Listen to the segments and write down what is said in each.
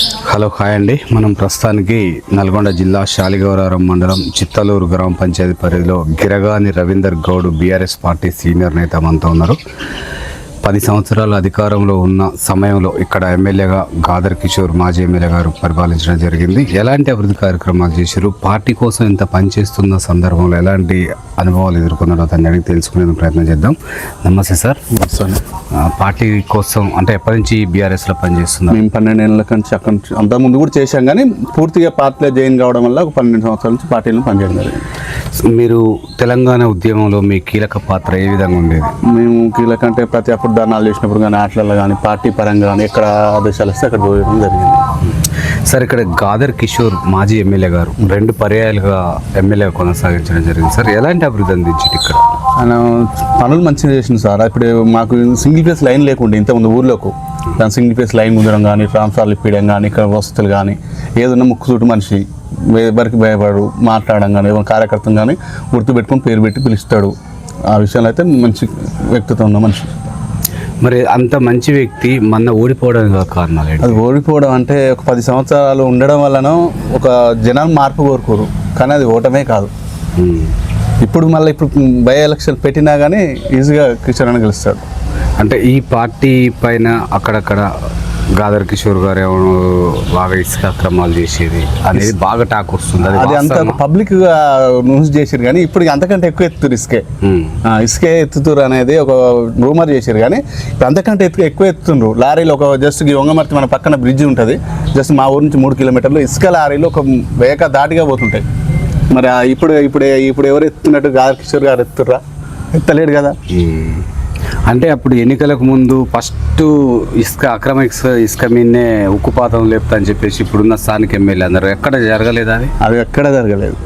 Hello hi అండి. మనం ప్రస్తుతానికి నల్గొండ జిల్లా శాలిగౌరవరం మండలం చిత్తలూరు గ్రామ పంచాయతీ పరిధిలో Giragani Ravinder Goud BRS party senior నేత మనతో ఉన్నారు. పది సంవత్సరాల అధికారంలో ఉన్న సమయంలో ఇక్కడ ఎమ్మెల్యేగా గాదర్ కిషోర్ మాజీ ఎమ్మెల్యే గారు పరిపాలించడం జరిగింది. ఎలాంటి అభివృద్ధి కార్యక్రమాలు చేశారు? పార్టీ కోసం ఇంత పనిచేస్తున్న సందర్భంలో ఎలాంటి అనుభవాలు ఎదుర్కొన్నారో దాన్ని అడిగి తెలుసుకునే ప్రయత్నం చేద్దాం. నమస్తే సార్. పార్టీ కోసం అంటే ఎప్పటి నుంచి బీఆర్ఎస్లో పనిచేస్తున్నారు? మేము పన్నెండు ఏళ్ళ నుంచి అక్కడ నుంచి అంత ముందు కూడా చేశాం కానీ పూర్తిగా పార్టీలో జాయిన్ కావడం వల్ల ఒక పన్నెండు సంవత్సరాల నుంచి పార్టీలో పనిచేయడం జరిగింది. మీరు తెలంగాణ ఉద్యమంలో మీ కీలక పాత్ర ఏ విధంగా ఉండేది? మేము కీలక అంటే ప్రతి అప్పుడు ధర్నాలు చేసినప్పుడు కానీ ఆటలలో కానీ పార్టీ పరంగా కానీ ఎక్కడ ఆదేశాలు వస్తే అక్కడ పోయడం జరిగింది. సార్ ఇక్కడ గాదర్ కిషోర్ మాజీ ఎమ్మెల్యే గారు రెండు పర్యాయాలుగా ఎమ్మెల్యే కొనసాగించడం జరిగింది. సార్ ఎలాంటి అభివృద్ధి అందించారు ఇక్కడ? ఆయన పనులు మంచిగా చేసింది సార్. ఇప్పుడు మాకు సింగిల్ ఫేస్ లైన్ లేకుండే ఇంతకుముందు ఊర్లోకి. దాని సింగిల్ ఫేస్ లైన్ కుదరం కానీ ట్రాన్స్ఫార్లు ఇప్పించడం కానీ ఇక్కడ వసతులు కానీ ఏదన్నా ముక్కు చూటు మనిషి ఎవరికి భయపడు మాట్లాడడం కానీ ఏమైనా కార్యకర్తను కానీ గుర్తుపెట్టుకొని పేరు పెట్టి పిలుస్తాడు. ఆ విషయంలో అయితే మంచి వ్యక్తిత్వం ఉన్న మనిషి. మరి అంత మంచి వ్యక్తి మొన్న ఓడిపోవడానికి గల కారణాలు అది ఓడిపోవడం అంటే ఒక పది సంవత్సరాలు ఉండడం వలన ఒక జనాలు మార్పు కోరుకోరు. కానీ అది ఓటమే కాదు. ఉమ్. ఇప్పుడు మళ్ళీ ఇప్పుడు బై ఎలక్షన్ పెట్టినా కానీ ఈజీగా కిషన్ అని గెలుస్తాడు. అంటే ఈ పార్టీ పైన అక్కడక్కడ గాదర్ కిషోర్ గారు ఏమో బాగా ఇసుక అక్రమాలు చేసేది అనేది బాగా టాక్ వస్తుంది. అది అంత? పబ్లిక్గా న్యూస్ చేసారు కానీ ఇప్పుడు అంతకంటే ఎక్కువ ఎత్తురు ఇసుకే. ఇసుకే ఎత్తుతురు అనేది ఒక రూమర్ చేశారు కానీ ఇప్పుడు అంతకంటే ఎక్కువ ఎత్తుతుండ్రు లారీలు ఒక జస్ట్ ఈ వంగమర్తి మన పక్కన బ్రిడ్జ్ ఉంటుంది. జస్ట్ మా ఊరు నుంచి మూడు కిలోమీటర్లు ఇసుక లారీలు ఒక వేక దాటిగా పోతుంటాయి. మరి ఇప్పుడు ఇప్పుడు ఇప్పుడు ఎవరు ఎత్తున్నట్టు గాదర్ కిషోర్ గారు ఎత్తుర్రా? ఎత్తలేడు కదా. అంటే అప్పుడు ఎన్నికలకు ముందు ఫస్ట్ ఇసుక అక్రమ ఇసుక ఇసుక మీదనే ఉక్కుపాతం లేపుతా అని చెప్పేసి ఇప్పుడున్న స్థానిక ఎమ్మెల్యే అందరూ ఎక్కడ జరగలేదా అది? అది ఎక్కడ జరగలేదు.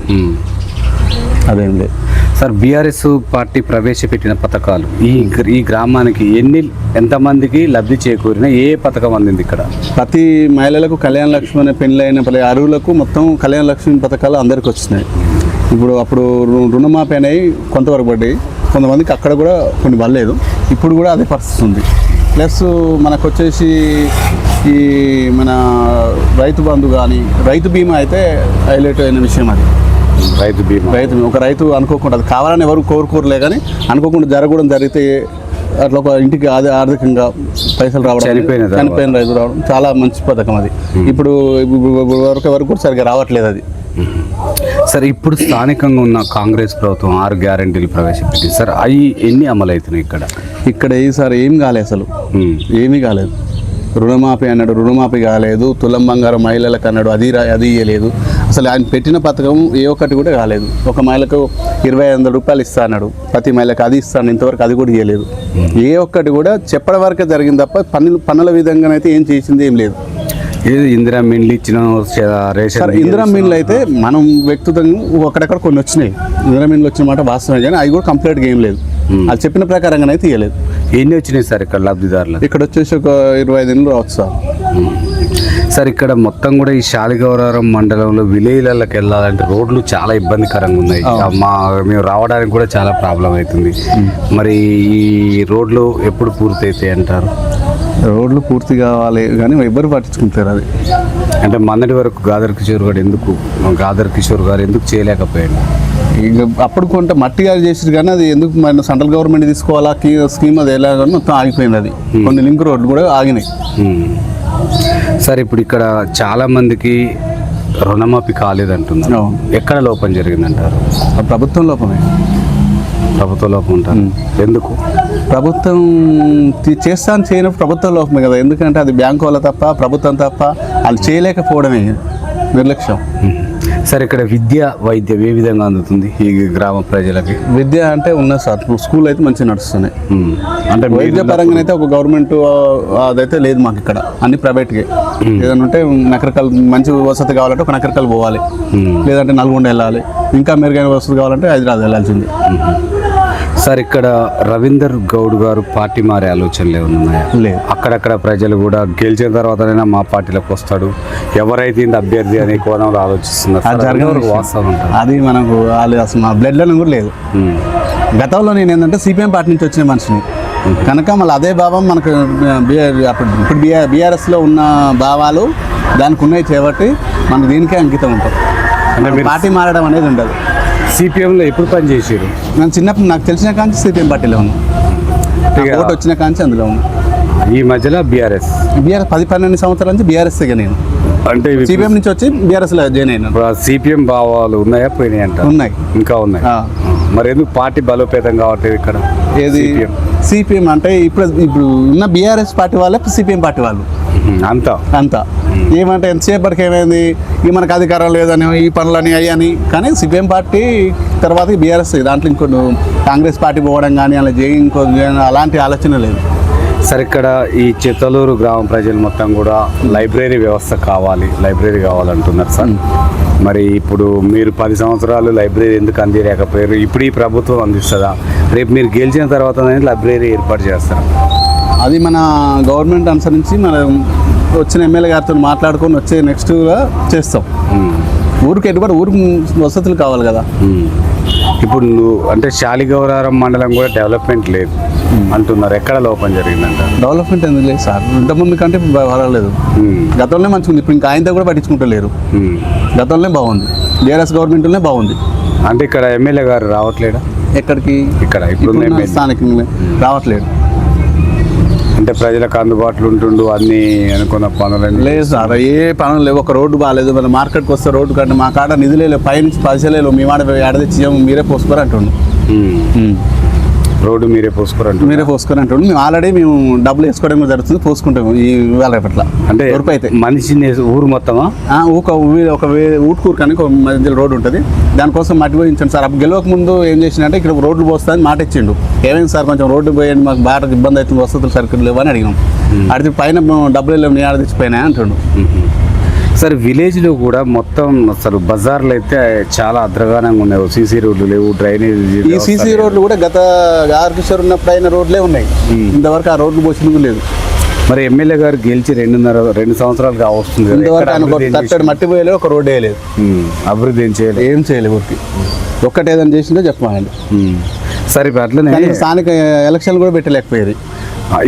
అదేం లేదు. సార్ బీఆర్ఎస్ పార్టీ ప్రవేశపెట్టిన పథకాలు ఈ ఈ గ్రామానికి ఎన్ని ఎంతమందికి లబ్ధి చేకూరిన ఏ పథకం అందింది ఇక్కడ? ప్రతి మహిళలకు కళ్యాణ లక్ష్మి అనే పెళ్ళైన ప్రతి అరువులకు మొత్తం కళ్యాణ లక్ష్మి పథకాలు అందరికి వచ్చినాయి. ఇప్పుడు అప్పుడు రుణమాఫీ అనేవి కొంతవరకు పడ్డాయి. కొంతమందికి అక్కడ కూడా కొన్ని పడలేదు. ఇప్పుడు కూడా అదే పరిస్థితి ఉంది. ప్లస్ మనకు వచ్చేసి ఈ మన రైతు బంధు కానీ రైతు బీమా అయితే హైలైట్ అయిన విషయం అది. రైతు బీమా. రైతు ఒక రైతు అనుకోకుండా అది కావాలని ఎవరు కోరుకోరులే కానీ అనుకోకుండా జరగడం జరిగితే అట్లా ఒక ఇంటికి ఆది ఆర్థికంగా పైసలు రావడం చనిపోయిన రైతు రావడం చాలా మంచి పథకం అది. ఇప్పుడు ఇప్పుడు వరకు వరకు కూడా సరిగ్గా రావట్లేదు అది. సార్ ఇప్పుడు స్థానికంగా ఉన్న కాంగ్రెస్ ప్రభుత్వం ఆరు గ్యారంటీలు ప్రవేశపెట్టింది. సార్ అవి ఎన్ని అమలు అవుతున్నాయి ఇక్కడ ఇక్కడ ఈసారి ఏం కాలేదు అసలు. ఏమీ కాలేదు. రుణమాఫీ అన్నాడు రుణమాఫీ కాలేదు. తులం బంగారం మహిళలకు అన్నాడు అది రా- అది ఇయ్యలేదు. అసలు ఆయన పెట్టిన పథకం ఏ ఒక్కటి కూడా కాలేదు. ఒక మహిళకు ఇరవై వందల రూపాయలు ఇస్తా అన్నాడు. ప్రతి మహిళకు అది ఇస్తాను ఇంతవరకు అది కూడా ఇవ్వలేదు ఏ ఒక్కటి కూడా చెప్పడం వరకే జరిగింది తప్ప పన్నుల పన్నుల విధంగానైతే ఏం చేసింది ఏం లేదు. ఏది ఇందిరా మిండ్లు ఇచ్చిన రేషన్ ఇందిరా మీన్లు అయితే మనం వ్యక్తిగతంగా అక్కడక్కడ కొన్ని వచ్చినాయి. ఇందిరా మీన్లు వచ్చిన మాట వాస్తవమే కానీ అవి కూడా కంప్లీట్గా ఏం లేదు. అది చెప్పిన ప్రకారంగా అయితే ఇవ్వలేదు ఎన్ని వచ్చినాయి సార్ ఇక్కడ లబ్ధిదారులకు ఇక్కడ వచ్చేసి ఒక ఇరవై ఐదు రావచ్చు సార్. సార్ ఇక్కడ మొత్తం కూడా ఈ శాలిగౌరవరం మండలంలో విలేజ్లకు వెళ్ళాలంటే రోడ్లు చాలా ఇబ్బందికరంగా ఉన్నాయి. మా మేము రావడానికి కూడా చాలా ప్రాబ్లం అవుతుంది. మరి ఈ రోడ్లు ఎప్పుడు పూర్తయితాయి అంటారు? రోడ్లు పూర్తి కావాలి కానీ ఎవ్వరు పట్టించుకుంటారు అది. అంటే మొన్నటి వరకు గాదర్ కిషోర్ గారు ఎందుకు గాదర్ కిషోర్ గారు ఎందుకు చేయలేకపోయాడు ఇక అప్పుడు కొంత మట్టి గారు చేసారు కానీ అది ఎందుకు మన సెంట్రల్ గవర్నమెంట్ తీసుకోవాలా స్కీమ్ అది ఎలా కానీ మొత్తం ఆగిపోయింది అది. కొన్ని లింక్ రోడ్లు కూడా ఆగినాయి. సార్ ఇప్పుడు ఇక్కడ చాలా మందికి రుణమాఫీ కాలేదంటున్నారు. ఎక్కడ లోపం జరిగిందంటారు? ప్రభుత్వం లోపమే. ప్రభుత్వ లోపం ఉంటారు ఎందుకు? ప్రభుత్వం చేస్తాను చేయనప్పుడు ప్రభుత్వం లోపమే కదా. ఎందుకంటే అది బ్యాంకు వాళ్ళ తప్ప ప్రభుత్వం తప్ప వాళ్ళు చేయలేకపోవడమే నిర్లక్ష్యం. సార్ ఇక్కడ విద్య వైద్యం ఏ విధంగా అందుతుంది ఈ గ్రామ ప్రజలకి? విద్య అంటే ఉన్నది సార్ స్కూల్ అయితే మంచిగా నడుస్తున్నాయి. అంటే వైద్య పరంగా అయితే ఒక గవర్నమెంట్ అదైతే లేదు మాకు ఇక్కడ అన్ని ప్రైవేట్గా ఏదైనా ఉంటే నకరకాలు మంచి వసతి కావాలంటే ఒక నకరకాలు పోవాలి. లేదంటే నల్గొండ వెళ్ళాలి. ఇంకా మెరుగైన వసతి కావాలంటే హైదరాబాద్ వెళ్ళాల్సింది. సార్ ఇక్కడ రవీందర్ గౌడ్ గారు పార్టీ మారే ఆలోచనలు ఉన్నాయా? లేదు. అక్కడక్కడ ప్రజలు కూడా గెలిచిన తర్వాతనైనా మా పార్టీలోకి వస్తాడు. ఎవరైతే ఇంత అభ్యర్థి అనే కోణంలో ఆలోచిస్తున్నారు. వాస్తవం ఉంటుంది అది మనకు అసలు మా బ్లడ్లో కూడా లేదు. గతంలో నేను ఏంటంటే సిపిఎం పార్టీ నుంచి వచ్చిన మనిషిని. కనుక మళ్ళీ అదే భావం మనకు ఇప్పుడు బీఆర్ బీఆర్ఎస్లో ఉన్న భావాలు దానికి ఉన్నాయి చేపట్టి మన దీనికే అంకితం ఉంటాం. అంటే మీరు- పార్టీ మారడం అనేది ఉండదు. సిపిఎంలో ఎప్పుడు పని చేసారు నేను చిన్నప్పుడు నాకు తెలిసిన కాంచి సిపిఎం పార్టీలో ఉన్నాను ఓటు వచ్చిన కాంచి అందులో ఉన్నాను ఈ మధ్యలో బీఆర్ఎస్. బీఆర్ఎస్ పది పన్నెండు సంవత్సరాల నుంచి బీఆర్ఎస్ నేను. అంటే సిపిఎం నుంచి వచ్చి బీఆర్ఎస్లో జాయిన్ అయినాను ఇప్పుడు సిపిఎం భావాలు ఉన్నాయా పోయినాయి అంట? ఉన్నాయి. ఇంకా ఉన్నాయి. మరి ఎందుకు పార్టీ బలోపేతం కావట్లేదు ఇక్కడ? ఏది. సిపిఎం. అంటే ఇప్పుడు ఇప్పుడు ఉన్న బీఆర్ఎస్ పార్టీ వాళ్ళే సిపిఎం పార్టీ వాళ్ళు. అంతా? అంతా. ఏమంటే ఎంతసేపటికి ఏమైంది? ఈ మనకు అధికారం లేదని ఈ పనులని అయ్యని కానీ సిపిఎం పార్టీ తర్వాత బీఆర్ఎస్ దాంట్లో ఇంకో కాంగ్రెస్ పార్టీ పోవడం కానీ అలా జై ఇంకో అలాంటి ఆలోచన లేదు. సరే ఇక్కడ ఈ చిత్తలూరు గ్రామ ప్రజలు మొత్తం కూడా లైబ్రరీ వ్యవస్థ కావాలి లైబ్రరీ కావాలంటున్నారు సార్. మరి ఇప్పుడు మీరు పది సంవత్సరాలు లైబ్రరీ ఎందుకు అందిలేకపోయారు ఇప్పుడు ఈ ప్రభుత్వం అందిస్తుందా? రేపు మీరు గెలిచిన తర్వాత లైబ్రరీ ఏర్పాటు చేస్తారు. అది మన గవర్నమెంట్ అనుసరించి మన వచ్చిన ఎమ్మెల్యే గారితో మాట్లాడుకొని వచ్చే నెక్స్ట్గా చేస్తాం. ఊరికి ఎటువంటి ఊరికి వసతులు కావాలి కదా. ఇప్పుడు నువ్వు అంటే శాలిగౌరారం మండలం కూడా డెవలప్మెంట్ లేదు అంటున్నారు. ఎక్కడ లోపం జరిగిందంట? డెవలప్మెంట్ ఎందుకు లేదు సార్? ఇంతకుముందు కంటే పర్వాలేదు ఉమ్, గతంలో మంచిగా ఉంది ఇప్పుడు ఇంకా ఆయనతో కూడా పట్టించుకుంటలేరు. ఉమ్. గతంలో బాగుంది. బీఆర్ఎస్ గవర్నమెంట్లోనే బాగుంది. అంటే ఇక్కడ ఎమ్మెల్యే గారు రావట్లేడా? ఎక్కడికి? ఇక్కడ ఇప్పుడు స్థానికంగా రావట్లేదు. అంటే ప్రజలకు అందుబాటులో ఉంటుండు అన్ని అనుకున్న పనులన్నీ. లేదు సార్ ఏ పనులు లేవు. ఒక రోడ్డు బాగాలేదు మన మార్కెట్కి వస్తే రోడ్డు కంటే మా కాడ నిధులే లేవు. పైనుంచి పైసలేవు మీ మాట ఏడాది చేయము మీరే పోసుకోరు అంటుండు. ఉమ్. రోడ్డు మీరే పోసుకోరంటు మీరే పోసుకొని అంటుండు మేము ఆల్రెడీ మేము డబ్బులు వేసుకోవడం కూడా జరుగుతుంది పోసుకుంటాము ఈ వేళ రేపట్ల. అంటే వరకు అయితే. మనిషిని ఊరు మొత్తమా? ఒక ఒక ఊటుకూరు కానీ ఒక మధ్యలో రోడ్డు ఉంటుంది. దానికోసం మట్టి పోయించండి సార్. అప్పుడు గెలవక ముందు ఏం చేసినంటే ఇక్కడ రోడ్లు పోస్తాయని మాట ఇచ్చిండు. ఏమైంది సార్ కొంచెం రోడ్డు పోయండి మాకు బాగా ఇబ్బంది అవుతుంది వసతులు సరుకులు లేవు అని అడిగినాం అడిగి పైన డబ్బులు లేవు నేను ఆడ తెచ్చిపోయినా అంటుండు. సరే విలేజ్లో కూడా మొత్తం అసలు బజార్లు అయితే చాలా అద్రగానంగా ఉన్నాయి. సీసీ రోడ్లు లేవు డ్రైనేజ్ ఈ సీసీ రోడ్లు కూడా గత ఆర్కిషోర్ ఉన్నప్పుడు అయిన రోడ్లే ఉన్నాయి. ఇంతవరకు ఆ రోడ్లు పోసినది లేదు మరి ఎమ్మెల్యే గారు గెలిచి రెండున్నర రెండు సంవత్సరాలు కావస్తుంది. ఇంతవరకు? మట్టి పోయలేదు ఒక రోడ్ వేయలేదు. అభివృద్ధి ఏం చేయలేదు ఏం చేయలేదు ఒక్కటి ఏదైనా చేసిందో చెప్పమండి. సరే ఇప్పుడు అట్లనే స్థానిక ఎలక్షన్లు కూడా పెట్టలేకపోయేది.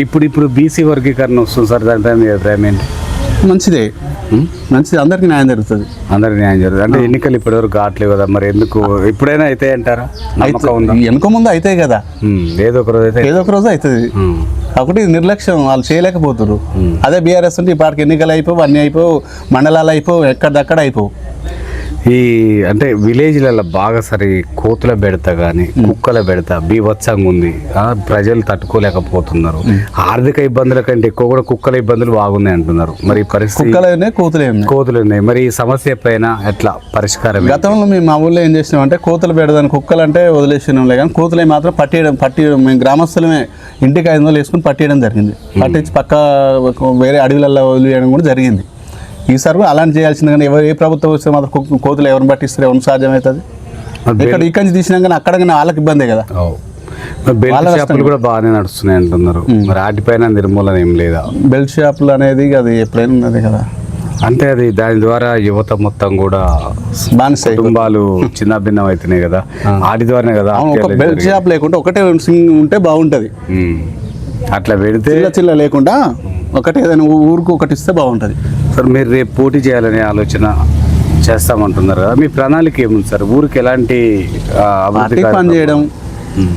ఇప్పుడు ఇప్పుడు బీసీ వర్గీకరణ వస్తుంది సార్ దానిపై మీ అభిప్రాయం ఏంటి మంచిదే? మంచిది. అందరికీ న్యాయం జరుగుతుంది. అందరికి న్యాయం జరుగుతుంది. అంటే ఎన్నికలు ఇప్పటివరకు కావట్లేవు కదా మరి ఎందుకు? ఎప్పుడైనా అయితే అంటారా? అయితే వెనుక ముందు అవుతాయి కదా. ఏదో ఒక రోజు అయితే ఏదో ఒక రోజు అవుతుంది కాబట్టి ఇది నిర్లక్ష్యం. వాళ్ళు చేయలేకపోతున్నారు అదే బీఆర్ఎస్ ఉంటే ఈ పాటికి ఎన్నికలు అయిపోవు అన్నీ అయిపోవు మండలాలు అయిపోవు ఎక్కడిదక్కడ అయిపోవు. ఈ అంటే విలేజ్లలో బాగా సరే కోతుల బెడత కానీ కుక్కల బెడత బీభత్సంగా ఉంది. ప్రజలు తట్టుకోలేకపోతున్నారు. ఆర్థిక ఇబ్బందుల కంటే ఎక్కువ కూడా కుక్కల ఇబ్బందులు బాగున్నాయి అంటున్నారు. మరి పరిస్థితి కూతులే ఉన్నాయి. కోతులు ఉన్నాయి మరి ఈ సమస్య పైన ఎట్లా పరిష్కారం? గతంలో మేము మా ఊళ్ళో ఏం చేసినామంటే కోతులు పెడదాని కుక్కలు అంటే వదిలేసినాంలే కానీ కోతులే మాత్రం పట్టేయడం పట్టి మేము గ్రామస్తులమే ఇంటికి ఐదు వందలు వేసుకుని పట్టేయడం జరిగింది. పట్టించి పక్క వేరే అడవులలో వదిలేయడం కూడా జరిగింది. ఈసారి కూడా అలాంటి చేయాల్సింది కానీ ఎవరు ఏ ప్రభుత్వం వస్తే మాత్రం కోతులు ఎవరిని పట్టిస్తారు? ఎవరిని సాధ్యమవుతుంది? ఇక్కడ ఇక్కడి నుంచి తీసినా కానీ అక్కడ కానీ వాళ్ళకి ఇబ్బందే కదా. బెల్ట్ షాపులు కూడా బాగానే నడుస్తున్నాయి అంటున్నారు. మరి వాటిపైన నిర్మూలన ఏం లేదా? బెల్ట్ షాపులు అనేది అది ఎప్పుడైనా ఉన్నది కదా. అంటే అది దాని ద్వారా యువత మొత్తం కూడా బానిస. కుటుంబాలు చిన్న భిన్నం అవుతున్నాయి కదా. వాటి ద్వారానే కదా బెల్ట్. షాప్ లేకుండా ఒకటే ఉంటే బాగుంటుంది. అట్లా పెడితే చిల్ల చిల్ల లేకుండా ఒకటి ఏదైనా ఊరికి ఒకటి ఇస్తే బాగుంటుంది. సార్ మీరు రేపు పోటీ చేయాలనే ఆలోచన చేస్తామంటున్నారు కదా. మీ ప్రణాళిక ఏముంది సార్? ఊరికి ఎలాంటి పార్టీకి పని? చేయడం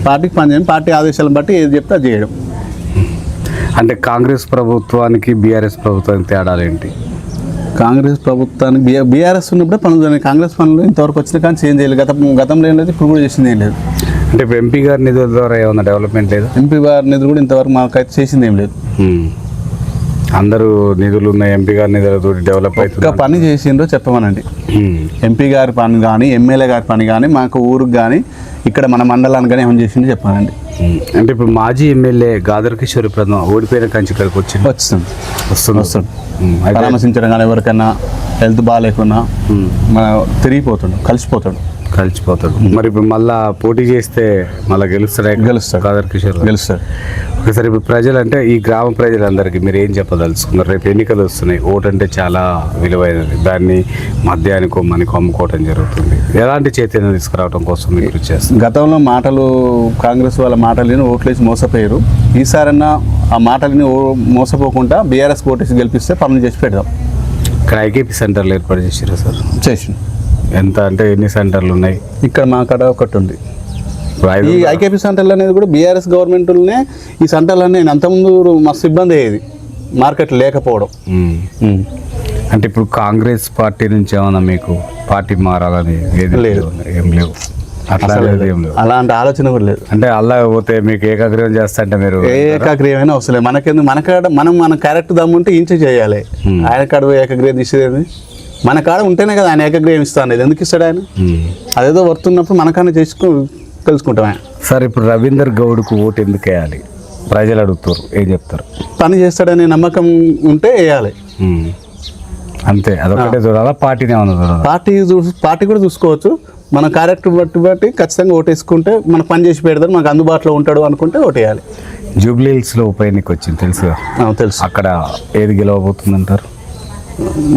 పార్టీకి పని చేయడం పార్టీ ఆదేశాలను బట్టి ఏది చెప్తే అది చేయడం. అంటే కాంగ్రెస్ ప్రభుత్వానికి బీఆర్ఎస్ ప్రభుత్వానికి తేడాలు ఏంటి? కాంగ్రెస్ ప్రభుత్వానికి బీఆర్ఎస్ ఉన్నప్పుడే పనులు. కాంగ్రెస్ పనులు ఇంతవరకు వచ్చిన కానీ చేంజ్ చేయలేదు. గత గతంలో ఏం లేదు ఇప్పుడు కూడా చేసింది ఏం లేదు. అంటే ఇప్పుడు ఎంపీ గారి నిధుల ద్వారా ఏమైనా డెవలప్మెంట్ లేదా? ఎంపీ వారి నిధులు కూడా ఇంతవరకు మాకైతే చేసింది ఏం లేదు. అందరూ నిధులు ఉన్న ఎంపీ గారి నిధులతో డెవలప్ అవుతుంది పని చేసిండ్రో చెప్పమనండి. ఎంపీ గారి పని కానీ ఎమ్మెల్యే గారి పని కానీ మాకు ఊరికి కానీ ఇక్కడ మన మండలానికి కానీ ఏమైనా చేసిందో చెప్పానండి. అంటే ఇప్పుడు మాజీ ఎమ్మెల్యే గాదర్ కిషోర్ ప్రధాన ఓడిపోయిన కంచి ఇక్కడికి వచ్చింది. వస్తుంది. వస్తుంది. వస్తుంది పరామర్శించడం కానీ ఎవరికైనా హెల్త్ బాగాలేకున్నా. మన తిరిగిపోతాడు కలిసిపోతాడు. కలిసిపోతాడు. మరి ఇప్పుడు మళ్ళా పోటీ చేస్తే మళ్ళీ గెలుస్తాడే గెలుస్తాడు. కాదర్ కిషోర్. గెలుస్తాడు. ఓకే సార్ ఇప్పుడు ప్రజలు అంటే ఈ గ్రామ ప్రజలందరికీ మీరు ఏం చెప్పదలుచుకున్నారు? రేపు ఎన్నికలు వస్తున్నాయి. ఓటు అంటే చాలా విలువైనది. దాన్ని మద్యానికో మనకో అమ్ముకోవటం జరుగుతుంది. ఎలాంటి చైతన్యం తీసుకురావడం కోసం మీరు చేస్తారు? గతంలో మాటలు కాంగ్రెస్ వాళ్ళ మాటలని ఓట్లేసి మోసపోయారు. ఈసారన్నా ఆ మాటలని మోసపోకుండా బీఆర్ఎస్ ఓటేసి గెలిపిస్తే పనులు చేసి పెడదాం. ఇక్కడ ఐకేపీ సెంటర్లు ఏర్పాటు చేసారు సార్? చేసి ఎంత అంటే ఎన్ని సెంటర్లు ఉన్నాయి? ఇక్కడ మా కాడ ఒకటి ఉంది ఈ ఐకేపీ సెంటర్లు అనేది కూడా బీఆర్ఎస్ గవర్నమెంట్లోనే ఈ సెంటర్లు అనేది అంతకుముందు మస్తు ఇబ్బంది అయ్యేది మార్కెట్ లేకపోవడం. అంటే ఇప్పుడు కాంగ్రెస్ పార్టీ నుంచి ఏమన్నా మీకు పార్టీ మారాలని ఏది లేదు. ఏం లేవు. అట్లా అలాంటి ఆలోచన కూడా లేదు. అంటే అల్లా పోతే మీకు ఏకాగ్రహం చేస్తా అంటే మీరు ఏ ఏకాగ్రీయమైనా అవసరం లేదు. మనకెందుకు? మన కాడ మనం మన క్యారెక్టర్ దమ్ముంటే ఇంచే చేయాలి. ఆయన కాడ పోయి ఏకగ్రీయం తీసేది మన కాడ ఉంటేనే కదా ఆయన ఏకగ్రీయం ఇస్తా అనేది ఎందుకు ఇస్తాడు ఆయన? మ్మ్. అదేదో వర్తున్నప్పుడు మనకన్నా చేసుకు తెలుసుకుంటాం ఆయన. సార్ ఇప్పుడు రవీందర్ గౌడ్కు ఓటు ఎందుకు వేయాలి? ప్రజలు అడుగుతారు ఏం చెప్తారు? పని చేస్తాడనే నమ్మకం ఉంటే వేయాలి. మ్మ్. అంతే అదొకటే చూడాలా? పార్టీని ఏమన్నా చూడాలా? పార్టీ పార్టీ కూడా చూసుకోవచ్చు. మన క్యారెక్టర్ బట్టి బట్టి ఖచ్చితంగా ఓటేసుకుంటే మనకు పని చేసి పెడతారు మనకు అందుబాటులో ఉంటాడు అనుకుంటే ఓటేయాలి జూబ్లీ హిల్స్లో ఉప ఎన్నిక వచ్చింది తెలుసుగా ఆ, తెలుసు. అక్కడ ఏది గెలవబోతుంది అంటారు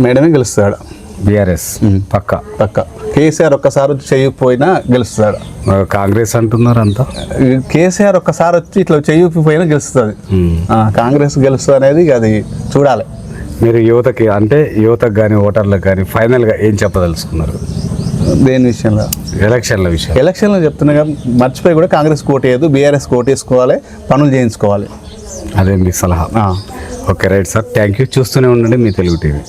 మేడమే గెలుస్తాడు. బీఆర్ఎస్ పక్క. పక్క. కేసీఆర్ ఒక్కసారి వచ్చి చేయకపోయినా గెలుస్తాడు. కాంగ్రెస్ అంటున్నారు అంతా కేసీఆర్ ఒక్కసారి వచ్చి ఇట్లా చేయకపోయినా గెలుస్తుంది. కాంగ్రెస్ గెలుస్తుంది అనేది అది చూడాలి. మీరు యువతకి అంటే యువతకు కానీ ఓటర్లకు కానీ ఫైనల్గా ఏం చెప్పదలుచుకున్నారు? దేని విషయంలో? ఎలక్షన్ల విషయం. ఎలక్షన్లో చెప్తున్నా కదా, మర్చిపోయి కూడా కాంగ్రెస్ కోటేయద్దు బీఆర్ఎస్ కోటేసుకోవాలి పనులు చేయించుకోవాలి. అదే మీ సలహా. Okay right sir. Thank you. చూస్తూనే ఉండండి మీ తెలుగు టీవీ.